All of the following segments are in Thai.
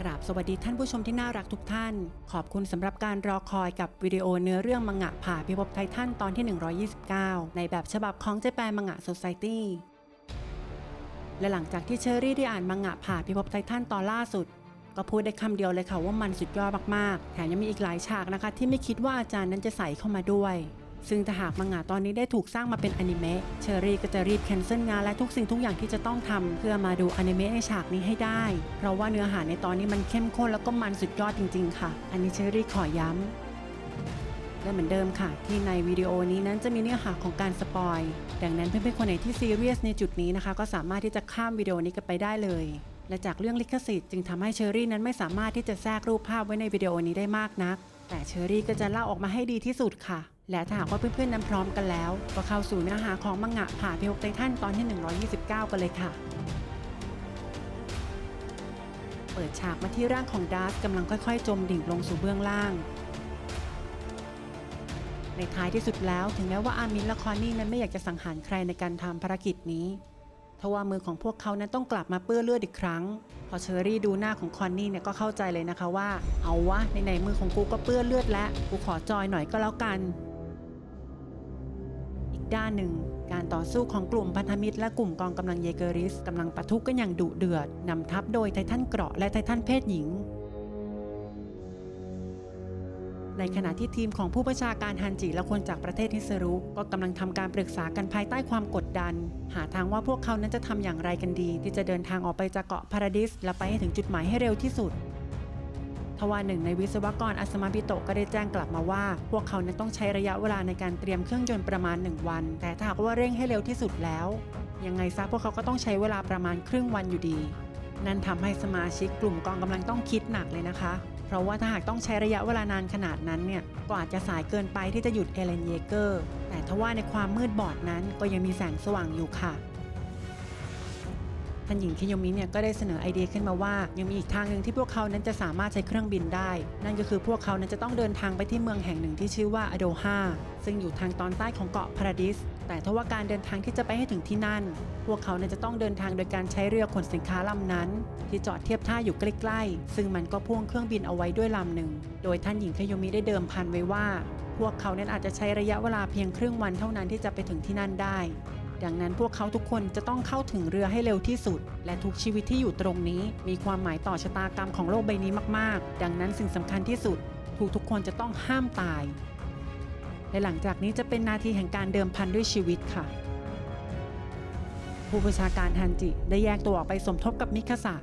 กราบสวัสดีท่านผู้ชมที่น่ารักทุกท่าน ขอบคุณสำหรับการรอคอยกับวิดีโอเนื้อเรื่องมังงะผ่าพิภพไททันตอนที่ 129 ในแบบฉบับของเจแปนมังงะโซซ i ตี้และหลังจากที่เชอรี่ได้อ่านมังงะผ่าพิภพไททันตอนล่าสุด ก็พูดได้คำเดียวเลยค่ะว่ามันสุดยอดมากๆ แถมยังมีอีกหลายฉากนะคะ ที่ไม่คิดว่าอาจารย์นั้นจะใส่เข้ามาด้วย ซึ่งถ้าหากมังงะตอนนี้ได้ถูกสร้างมาเป็นอนิเมะเชอรี่ก็จะรีบแคนเซิลงานและทุกสิ่งทุกอย่างที่จะต้องทำเพื่อมาดูอนิเมะในฉากนี้ให้ได้ เพราะว่าเนื้อหาในตอนนี้มันเข้มข้นแล้วก็มันสุดยอดจริง ๆ ค่ะ อันนี้เชอรี่ขอย้ำและเหมือนเดิมค่ะ ที่ในวิดีโอนี้นั้นจะมีเนื้อหาของการสปอย ดังนั้นเพื่อนๆคนไหนที่ซีเรียสในจุดนี้นะคะ ก็สามารถที่จะข้ามวิดีโอนี้กันไปได้เลย และจากเรื่องลิขสิทธิ์จึงทำให้เชอรี่นั้นไม่สามารถที่จะแทรกรูปภาพไว้ในวิดีโอนี้ได้มากนัก แต่เชอรี่ก็จะเล่าออกมาให้ดีที่สุดค่ะ และถ้าหากว่าเพื่อนๆนั้นพร้อมกันแล้ว ก็เข้าสู่เนื้อหาของมังงะผ่าพิภพไททันตอนที่ 129 กันเลยค่ะ เปิดฉากมาที่ร่างของดาร์สกำลังค่อยๆ จมดิ่งลงสู่เบื้องล่าง ในท้ายที่สุดแล้วถึงแม้ว่าอามินและคอนนี่นั้นไม่อยากจะสังหารใครในการทำภารกิจนี้ทว่ามือของพวกเขานั้นต้องกลับมาเปื้อนเลือดอีกครั้ง พอเชอรี่ดูหน้าของคอนนี่เนี่ยก็เข้าใจเลยนะคะว่า เอาวะในในมือของกูก็เปื้อนเลือดแล้วกูขอจอยหน่อยก็แล้วกัน ด้านหนึ่ง การต่อสู้ของกลุ่มพันธมิตรและกลุ่มกองกำลังเยเกอริสกำลังปะทุกันอย่างดุเดือดนำทัพโดยไททันเกราะและไททันเพศหญิง ในขณะที่ทีมของผู้ประชาการฮันจิและคนจากประเทศฮิสรุก็กำลังทำการปรึกษากันภายใต้ความกดดัน หาทางว่าพวกเขานั้นจะทำอย่างไรกันดี ที่จะเดินทางออกไปจากเกาะพาราดิส และไปให้ถึงจุดหมายให้เร็วที่สุด ทว่าหนึ่งในวิศวกรอัสมาบิโตก็ได้แจ้งกลับมาว่า พวกเขานั้นต้องใช้ระยะเวลาในการเตรียมเครื่องยนต์ประมาณ 1 วัน แต่ถ้าหากว่าเร่งให้เร็วที่สุดแล้ว ยังไงซะพวกเขาก็ต้องใช้เวลาประมาณครึ่งวันอยู่ดี นั่นทำให้สมาชิกกลุ่มกองกำลังต้องคิดหนักเลยนะคะ เพราะว่าถ้าหากต้องใช้ระยะเวลานานขนาดนั้นเนี่ยก็อาจจะสายเกินไปที่จะหยุดเอเลนเยเกอร์แต่ทว่าในความมืดบอดนั้นก็ยังมีแสงสว่างอยู่ค่ะ ท่านหญิงคิโยมิเนี่ยก็ได้เสนอไอเดียขึ้นมาว่า ยังมีอีกทางหนึ่งที่พวกเขานั้นจะสามารถใช้เครื่องบินได้ นั่นก็คือพวกเขานั้นจะต้องเดินทางไปที่เมืองแห่งหนึ่งที่ชื่อว่าอโดฮาซึ่งอยู่ทางตอนใต้ของเกาะพาราดิสแต่ทว่าการเดินทางที่จะไปให้ถึงที่นั่น พวกเขานั้นจะต้องเดินทางโดยการใช้เรือขนสินค้าลำนั้น ที่จอดเทียบท่าอยู่ใกล้ๆ ซึ่งมันก็พ่วงเครื่องบินเอาไว้ด้วยลำหนึ่ง โดยท่านหญิงคิโยมิได้เดิมพันไว้ว่า พวกเขานั้นอาจจะใช้ระยะเวลาเพียงครึ่งวันเท่านั้นที่จะไปถึงที่นั่นได้ ดังนั้นพวกเขาทุกคนจะต้องเข้าถึงเรือให้เร็วที่สุด และทุกชีวิตที่อยู่ตรงนี้ มีความหมายต่อชะตากรรมของโลกใบนี้มากๆ ดังนั้นสิ่งสำคัญที่สุดทุกทุกคนจะต้องห้ามตาย และหลังจากนี้จะเป็นนาทีแห่งการเดิมพันด้วยชีวิตค่ะ ผู้ประชาการฮันจิได้แยกตัวออกไปสมทบกับมิคาสะ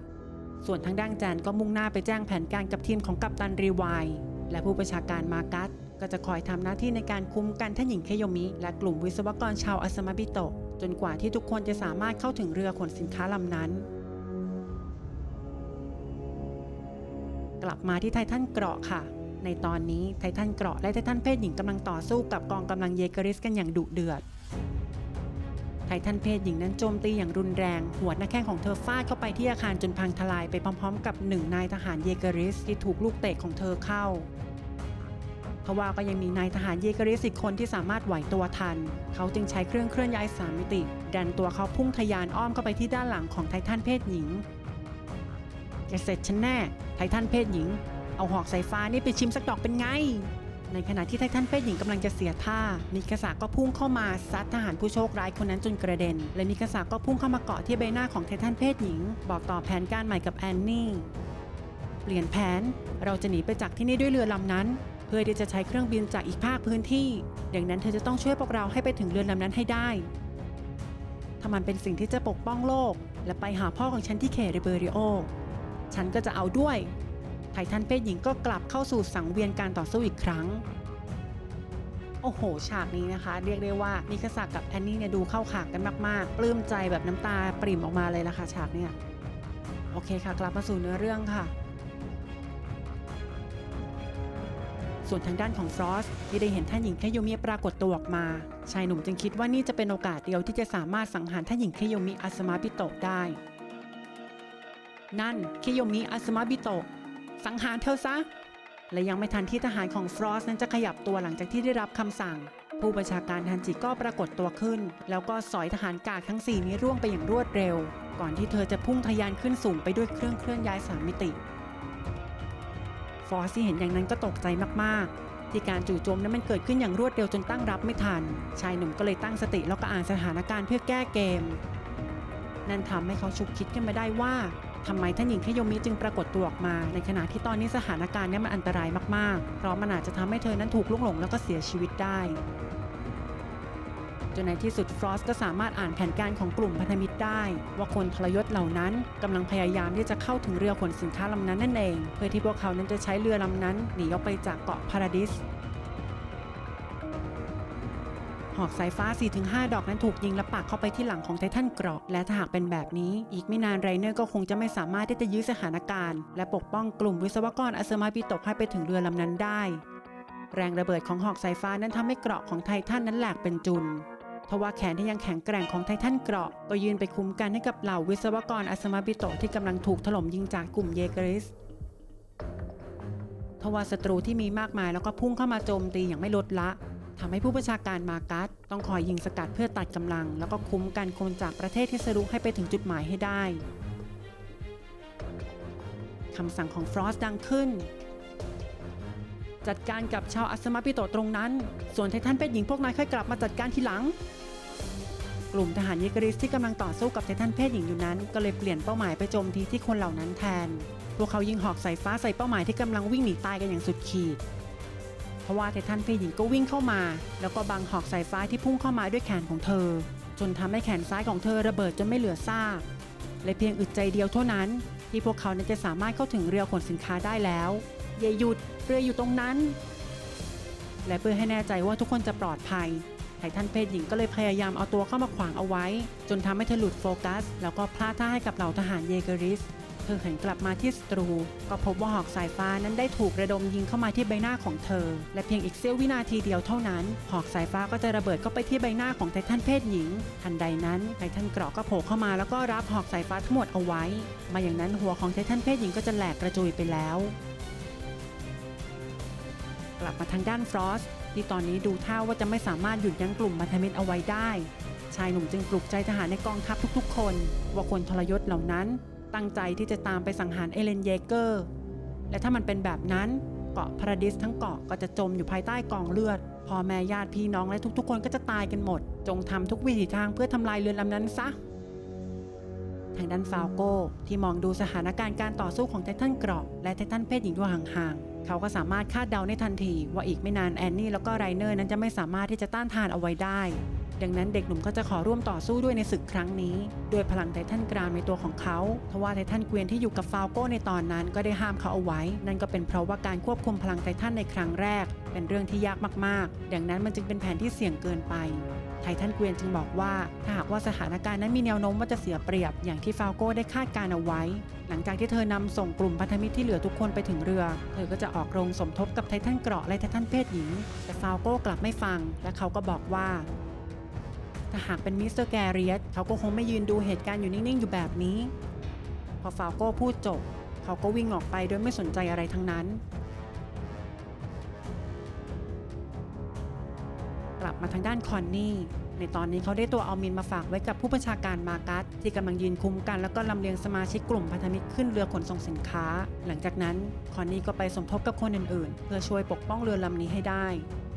ส่วนทางด้านแจนก็มุ่งหน้าไปแจ้งแผนการกับทีมของกัปตันรีวายและผู้ประชาการมากัสก็จะคอยทำหน้าที่ในการคุ้มกันท่านหญิงเคโยมิ และกลุ่มวิศวกรชาวอาสมาบิโตะ จนกว่าที่ทุกคนจะสามารถเข้าถึงเรือขนสินค้าลำนั้น กลับมาที่ไททันเกราะค่ะ ในตอนนี้ไททันเกราะและไททันเพศหญิงกำลังต่อสู้กับกองกำลังเยเกริสกันอย่างดุเดือดไททันเพศหญิงนั้นโจมตีอย่างรุนแรง หัวหน้าแข้งของเธอฟาดเข้าไปที่อาคารจนพังทลายไปพร้อมๆ กับหนึ่งนายทหารเยเกริสที่ถูกลูกเตะของเธอเข้า ทว่าก็ยังมีนายทหารเยเกริสอีกคนที่สามารถไหวตัวทัน เขาจึงใช้เครื่องเคลื่อนย้ายสามมิติ ดันตัวเขาพุ่งทะยานอ้อมเข้าไปที่ด้านหลังของไททันเพศหญิงจะเสร็จฉันแน่ ไททันเพศหญิง เอาหอกสายฟ้านี่ไปชิมสักดอกเป็นไง ในขณะที่ไททันเพศหญิงกำลังจะเสียท่ามิคาสะก็พุ่งเข้ามาซัดทหารผู้โชคร้ายคนนั้นจนกระเด็น และมิคาสะก็พุ่งเข้ามาเกาะที่ใบหน้าของไททันเพศหญิง บอกต่อแผนการใหม่กับแอนนี่ เปลี่ยนแผน เราจะหนีไปจากที่นี่ด้วยเรือลำนั้น เพื่อที่จะใช้เครื่องบินจากอีกภาคพื้นที่ ดังนั้นเธอจะต้องช่วยพวกเราให้ไปถึงเรือลำนั้นให้ได้ถ้ามันเป็นสิ่งที่จะปกป้องโลก และไปหาพ่อของฉันที่เคเรเบริโอ ฉันก็จะเอาด้วย ไททันเพศหญิงก็กลับเข้าสู่สังเวียนการต่อสู้อีกครั้ง โอ้โห ฉากนี้นะคะ เรียกได้ว่ามิคาสะกับแอนนี่เนี่ยดูเข้าขากันมาก ๆ ปลื้มใจแบบน้ำตาปริ่มออกมาเลยละค่ะฉากเนี่ย โอเคค่ะ กลับมาสู่เนื้อเรื่องค่ะ ส่วนทางด้านของฟรอสที่ได้เห็นท่านหญิงแคโยมิปรากฏตัวออกมา ชายหนุ่มจึงคิดว่านี่จะเป็นโอกาสเดียวที่จะสามารถสังหารท่านหญิงแคโยมิอาสมาบิโตะได้ นั่นเคโยมิอาสมาบิโตะสังหารเธอซะ และยังไม่ทันที่ทหารของฟรอสนั้นจะขยับตัวหลังจากที่ได้รับคำสั่ง ผู้บัญชาการฮันจิก็ปรากฏตัวขึ้น แล้วก็สอยทหารกากทั้ง4นี้ร่วงไปอย่างรวดเร็ว ก่อนที่เธอจะพุ่งทะยานขึ้นสูงไปด้วยเครื่องเคลื่อนย้ายสามมิติ ฟอสที่เห็นอย่างนั้นก็ตกใจมากๆ ที่การจู่โจมนั้นมันเกิดขึ้นอย่างรวดเร็วจนตั้งรับไม่ทัน ชายหนุ่มก็เลยตั้งสติแล้วก็อ่านสถานการณ์เพื่อแก้เกม นั่นทำให้เขาฉุกคิดขึ้นมาได้ว่าทำไมท่านหญิงเทโยมิจึงปรากฏตัวออกมา ในขณะที่ตอนนี้สถานการณ์นี้มันอันตรายมากๆ เพราะมันอาจจะทำให้เธอนั้นถูกลุกหลงแล้วก็เสียชีวิตได้ จนในที่สุดฟรอสก็สามารถอ่านแผนการของกลุ่มพันธมิตรได้ ว่าคนทรยศเหล่านั้นกำลังพยายามที่จะเข้าถึงเรือขนสินค้าลำนั้นนั่นเอง เพื่อที่พวกเขานั้นจะใช้เรือลำนั้นหนีออกไปจากเกาะพาราดิสหอกสายฟ้า 4-5 ดอกนั้นถูกยิงและปักเข้าไปที่หลังของไททันเกราะ และถ้าหากเป็นแบบนี้ อีกไม่นานไรเนอร์ก็คงจะไม่สามารถที่จะยื้อสถานการณ์ และปกป้องกลุ่มวิศวกรอาเซมาปิตกให้ไปถึงเรือลำนั้นได้ แรงระเบิดของหอกสายฟ้านั้นทำให้เกราะของไททันนั้นแหลกเป็นจุน ทว่าแขนที่ยังแข็งแกร่งของไททันเกราะ ก็ยืนไปคุ้มกันให้กับเหล่าวิศวกรอาสมาบิโตที่กำลังถูกถล่มยิงจากกลุ่มเยกริสทว่าศัตรูที่มีมากมายแล้วก็พุ่งเข้ามาโจมตีอย่างไม่ลดละทำให้ผู้บัญชาการมากัสต้องคอยยิงสกัดเพื่อตัดกำลัง แล้วก็คุ้มกันคนจากประเทศที่สรุให้ไปถึงจุดหมายให้ได้คำสั่งของฟรอสดังขึ้น จัดการกับชาวอัสมาปิโตตรงนั้น ส่วนไททันเป็ดหญิงพวกนายค่อยกลับมาจัดการทีหลัง กลุ่มทหารเยกริสที่กำลังต่อสู้กับไททันเพศหญิงอยู่นั้น ก็เลยเปลี่ยนเป้าหมายไปโจมตีที่คนเหล่านั้นแทน พวกเขายิงหอกสายฟ้าใส่เป้าหมายที่กำลังวิ่งหนีตายกันอย่างสุดขีดเพราะว่าไททันเพศหญิงก็วิ่งเข้ามา แล้วก็บังหอกสายฟ้าที่พุ่งเข้ามาด้วยแขนของเธอ จนทำให้แขนซ้ายของเธอระเบิดจนไม่เหลือซากและเพียงอึดใจเดียวเท่านั้น ที่พวกเขานั้นจะสามารถเข้าถึงเรือขนสินค้าได้แล้ว อย่าหยุดเรืออยู่ตรงนั้น และเพื่อให้แน่ใจว่าทุกคนจะปลอดภัยไททันเพศหญิงก็เลยพยายามเอาตัวเข้ามาขวางเอาไว้ จนทำให้เธอหลุดโฟกัส แล้วก็พลาดท่าให้กับเหล่าทหารเยเกริส เธอหันกลับมาที่ศัตรู ก็พบว่าหอกสายฟ้านั้นได้ถูกระดมยิงเข้ามาที่ใบหน้าของเธอ และเพียงอีกเสี้ยววินาทีเดียวเท่านั้น หอกสายฟ้าก็จะระเบิดเข้าไปที่ใบหน้าของไททันเพศหญิง ทันใดนั้นไททันเกราะก็โผล่เข้ามาแล้วก็รับหอกสายฟ้าทั้งหมดเอาไว้ มาอย่างนั้นหัวของไททันเพศหญิงก็จะแหลกกระจุยไปแล้ว ลับมาทางด้านฟรอสที่ตอนนี้ดูท่าว่าจะไม่สามารถหยุดยั้งกลุ่มพันธมิตรเอาไว้ได้ ชายหนุ่มจึงปลุกใจทหารในกองทัพทุกๆ คน ว่าคนทรยศเหล่านั้น ตั้งใจที่จะตามไปสังหารเอเลนเยเกอร์ และถ้ามันเป็นแบบนั้นเกาะพาราดิสทั้งเกาะก็จะจมอยู่ภายใต้กองเลือดพ่อแม่ญาติพี่น้องและทุกๆ คนก็จะตายกันหมด จงทำทุกวิถีทางเพื่อทำลายเรือนลำนั้นซะทางด้านฟาวโกที่มองดูสถานการณ์การต่อสู้ของไททันเกราะและไททันเพศหญิงด้วยห่างๆ เขาก็สามารถคาดเดาได้ทันทีว่าอีกไม่นานแอนนี่แล้วก็ไรเนอร์นั้นจะไม่สามารถที่จะต้านทานเอาไว้ได้ ดังนั้นเด็กหนุ่มก็จะขอร่วมต่อสู้ด้วยในศึกครั้งนี้ด้วยพลังไททันกรามในตัวของเขาทว่าไททันเกวียนที่อยู่กับฟาวโกในตอนนั้นก็ได้ห้ามเขาเอาไว้ นั่นก็เป็นเพราะว่าการควบคุมพลังไททันในครั้งแรก เป็นเรื่องที่ยากมากๆ ดังนั้นมันจึงเป็นแผนที่เสี่ยงเกินไปไททันเกวียนจึงบอกว่า ถ้าหากว่าสถานการณ์นั้นมีแนวโน้มว่าจะเสียเปรียบอย่างที่ฟาวโก้ได้คาดการเอาไว้ หลังจากที่เธอนำส่งกลุ่มพันธมิตรที่เหลือทุกคนไปถึงเรือ เธอก็จะออกโรงสมทบกับไททันเกราะและไททันเพศหญิง แต่ฟาวโก้กลับไม่ฟัง และเขาก็บอกว่า ถ้าหากเป็นมิสเตอร์แกเรียสเขาก็คงไม่ยืนดูเหตุการณ์อยู่นิ่ง ๆ อยู่แบบนี้ พอฟาวโก้พูดจบ เขาก็วิ่งออกไปโดยไม่สนใจอะไรทั้งนั้น กลับมาทางด้านคอนนี่ ในตอนนี้เขาได้ตัวเอามินมาฝากไว้กับผู้บัญชาการมากัสที่กำลังยืนคุมกันแล้วก็ลำเลียงสมาชิกกลุ่มพันธมิตรขึ้นเรือขนส่งสินค้า หลังจากนั้นคอนนี่ก็ไปสมทบกับคนอื่น ๆ เพื่อช่วยปกป้องเรือลำนี้ให้ได้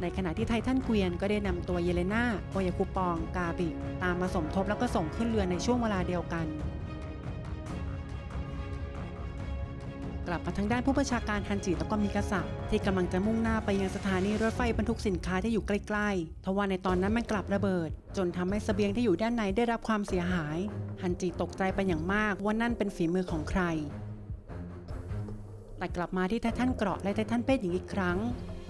ในขณะที่ไททันเกวียนก็ได้นำตัวเยเลนาโอยาคูปอง กาบิตามมาสมทบแล้วก็ส่งขึ้นเรือในช่วงเวลาเดียวกัน กลับมาทางด้านผู้บัญชาการฮันจิแล้วก็มิกาสะที่กำลังจะมุ่งหน้าไปยังสถานีรถไฟบรรทุกสินค้าที่อยู่ใกล้ๆทว่าในตอนนั้นมันกลับระเบิด จนทำให้เสบียงที่อยู่ด้านในได้รับความเสียหาย ฮันจิตกใจไปอย่างมากว่านั่นเป็นฝีมือของใครแต่กลับมาที่ไททันเกราะและไททันเพศหญิงอีกครั้ง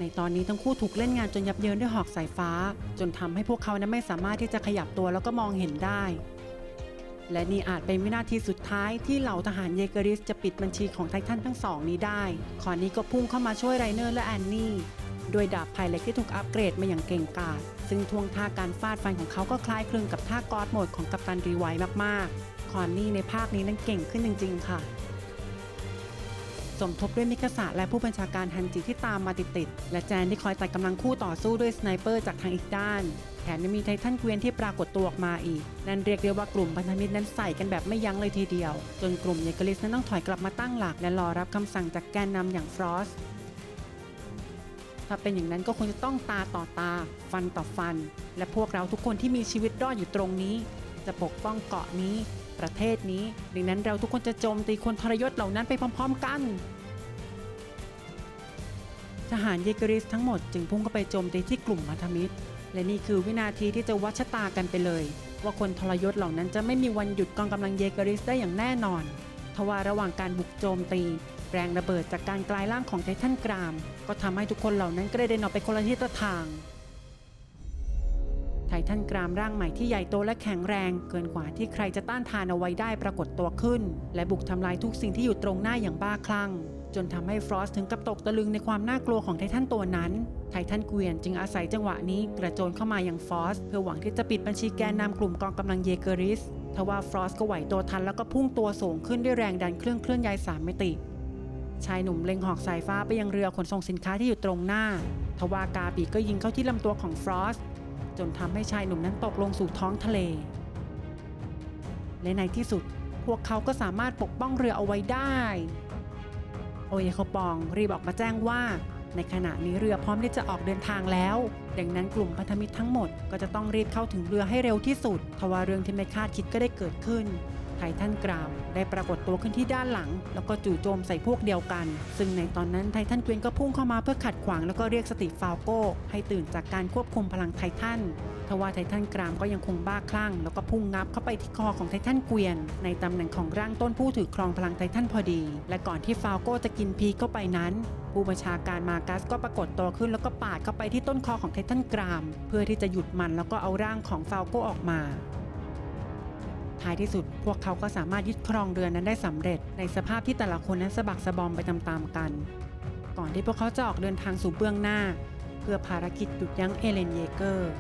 ในตอนนี้ทั้งคู่ถูกเล่นงานจนยับเยินด้วยหอกสายฟ้า จนทำให้พวกเขานั้นไม่สามารถที่จะขยับตัวแล้วก็มองเห็นได้ และนี่อาจเป็นวินาทีสุดท้ายที่เหล่าทหารเยเกริสจะปิดบัญชีของไททันทั้งสองนี้ได้ คอนนี้ก็พุ่งเข้ามาช่วยไรเนอร์และแอนนี่ด้วยดาบไพเล็กที่ถูกอัปเกรดมาอย่างเก่งกาจ ซึ่งท่วงท่าการฟาดฟันของเขาก็คล้ายคลึงกับท่ากอดโหมดของกัปตันรีไวท์มากๆ คอนนี่ในภาคนี้นั้นเก่งขึ้นจริง ๆ ค่ะ สมทบด้วยมิกาสะและผู้บัญชาการฮันจิที่ตามมาติดๆและแจนที่คอยตัดกำลังคู่ต่อสู้ด้วยสไนเปอร์จากทางอีกด้านแถมยังมีไททันเกวียนที่ปรากฏตัวออกมาอีก นั่นเรียกได้ว่ากลุ่มพันธมิตรนั้นใส่กันแบบไม่ยั้งเลยทีเดียว จนกลุ่มเยกลิสนั้นต้องถอยกลับมาตั้งหลัก และรอรับคำสั่งจากแกนนำอย่างฟรอสถ้าเป็นอย่างนั้นก็คงจะต้องตาต่อตา ฟันต่อฟัน และพวกเราทุกคนที่มีชีวิตรอดอยู่ตรงนี้ จะปกป้องเกาะนี้ ประเทศนี้ ดังนั้นเราทุกคนจะโจมตีคนทรยศเหล่านั้นไปพร้อม ๆ กัน ทหารเยกริสทั้งหมดจึงพุ่งเข้าไปโจมตีที่กลุ่มมัธมิตร และนี่คือวินาทีที่จะวัชะตากันไปเลย ว่าคนทรยศเหล่านั้นจะไม่มีวันหยุดกองกำลังเยกริสได้อย่างแน่นอนทว่าระหว่างการบุกโจมตี แรงระเบิดจากการกลายร่างของไททันกราม ก็ทำให้ทุกคนเหล่านั้นกระเด็นออกไปคนละทิศทาง ไททันกรามร่างใหม่ที่ใหญ่โตและแข็งแรง เกินกว่าที่ใครจะต้านทานเอาไว้ได้ปรากฏตัวขึ้น และบุกทำลายทุกสิ่งที่อยู่ตรงหน้าอย่างบ้าคลั่ง จนทำให้ฟรอสถึงกับตกตะลึงในความน่ากลัวของไททันตัวนั้นไททันเกวียนจึงอาศัยจังหวะนี้กระโจนเข้ามาอย่างฟรอสเพื่อหวังที่จะปิดบัญชีแกนนำกลุ่มกองกำลังเยเกอริสทว่าฟรอสก็ไหวตัวทันแล้วก็พุ่งตัวสูงขึ้นด้วยแรงดันเครื่องเคลื่อนย้ายสามมิติ ชายหนุ่มเล็งหอกสายฟ้าไปยังเรือขนส่งสินค้าที่อยู่ตรงหน้า ทว่ากาปีก็ยิงเข้าที่ลำตัวของฟรอส จนทำให้ชายหนุ่มนั้นตกลงสู่ท้องทะเล และในที่สุดพวกเขาก็สามารถปกป้องเรือเอาไว้ได้ โอเยโคปองรีบออกมาแจ้งว่า ในขณะนี้เรือพร้อมที่จะออกเดินทางแล้ว ดังนั้นกลุ่มพันธมิตรทั้งหมดก็จะต้องรีบเข้าถึงเรือให้เร็วที่สุดทว่าเรื่องที่ไม่คาดคิดก็ได้เกิดขึ้น ไททันกรามได้ปรากฏตัวขึ้นที่ด้านหลัง แล้วก็จู่โจมใส่พวกเดียวกัน ซึ่งในตอนนั้นไททันเกวียนก็พุ่งเข้ามาเพื่อขัดขวางแล้วก็เรียกสติฟาวโก้ให้ตื่นจากการควบคุมพลังไททันทว่าไททันกรามก็ยังคงบ้าคลั่ง แล้วก็พุ่งงับเข้าไปที่คอของไททันเกวียน ในตำแหน่งของร่างต้นผู้ถือครองพลังไททันพอดี และก่อนที่ฟาวโก้จะกินพีเข้าไปนั้นผู้บัญชาการมากัสก็ปรากฏตัวขึ้นแล้วก็ปาดเข้าไปที่ต้นคอของไททันกราม เพื่อที่จะหยุดมันแล้วก็เอาร่างของฟาวโก้ออกมา ท้ายที่สุด พวกเขาก็สามารถยึดครองเรือนั้นได้สำเร็จ ในสภาพที่แต่ละคนนั้นสะบักสะบอมไปตามๆกัน ก่อนที่พวกเขาจะออกเดินทางสู่เบื้องหน้า เพื่อภารกิจหยุดยั้งเอเลนเยเกอร์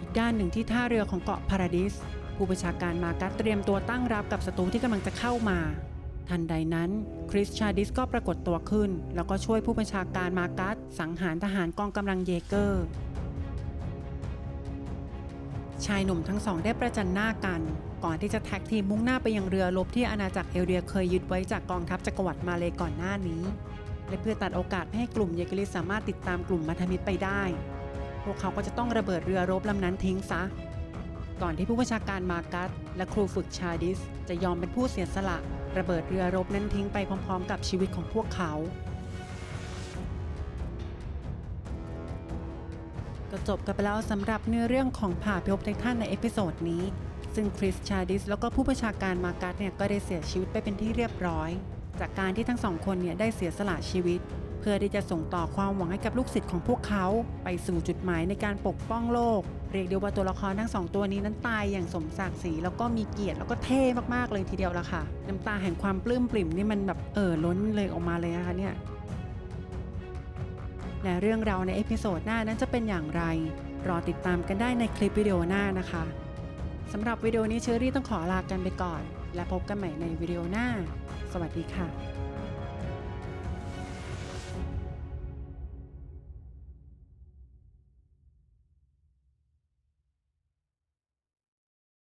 อีกด้านหนึ่งที่ท่าเรือของเกาะพาราดิสผู้บัญชาการมากัสเตรียมตัวตั้งรับกับศัตรูที่กำลังจะเข้ามา ทันใดนั้น คริสชาดิสก็ปรากฏตัวขึ้น แล้วก็ช่วยผู้บัญชาการมากัสสังหารทหารกองกำลังเยเกอร์ ชายหนุ่มทั้งสองได้ประจันหน้ากัน ก่อนที่จะแท็กทีมมุ่งหน้าไปยังเรือรบที่อาณาจักรเอเรียเคยยึดไว้จากกองทัพจักรวรรดิมาเลยก่อนหน้านี้ และเพื่อตัดโอกาสให้กลุ่มเยเกลิสสามารถติดตามกลุ่มมัธมิตรไปได้ พวกเขาก็จะต้องระเบิดเรือรบลำนั้นทิ้งซะ ก่อนที่ผู้บัญชาการมากัสและครูฝึกชาดิส จะยอมเป็นผู้เสียสละ ระเบิดเรือรบนั้นทิ้งไปพร้อม ๆ กับชีวิตของพวกเขา ก็จบกันไปแล้วสำหรับเนื้อเรื่องของผ่าพิภพไททันในเอพิโซดนี้ ซึ่งคริสชาดิสแล้วก็ผู้ประชาการมาการ์ดเนี่ยก็ได้เสียชีวิตไปเป็นที่เรียบร้อย จากการที่ทั้งสองคนเนี่ยได้เสียสละชีวิต เพื่อที่จะส่งต่อความหวังให้กับลูกศิษย์ของพวกเขา ไปสู่จุดหมายในการปกป้องโลก เรียกได้ว่าตัวละครทั้งสองตัวนี้นั้นตายอย่างสมศักดิ์ศรีแล้วก็มีเกียรติแล้วก็เท่มากๆเลยทีเดียวละค่ะ น้ำตาแห่งความปลื้มปริ่มนี่มันแบบเอ่อล้นเลยออกมาเลยนะคะเนี่ย และเรื่องราวในเอพิโซดหน้านั้นจะเป็นอย่างไร รอติดตามกันได้ในคลิปวิดีโอหน้านะคะสำหรับวิดีโอนี้เชอรี่ต้องขอลากันไปก่อน และพบกันใหม่ในวิดีโอหน้า สวัสดีค่ะ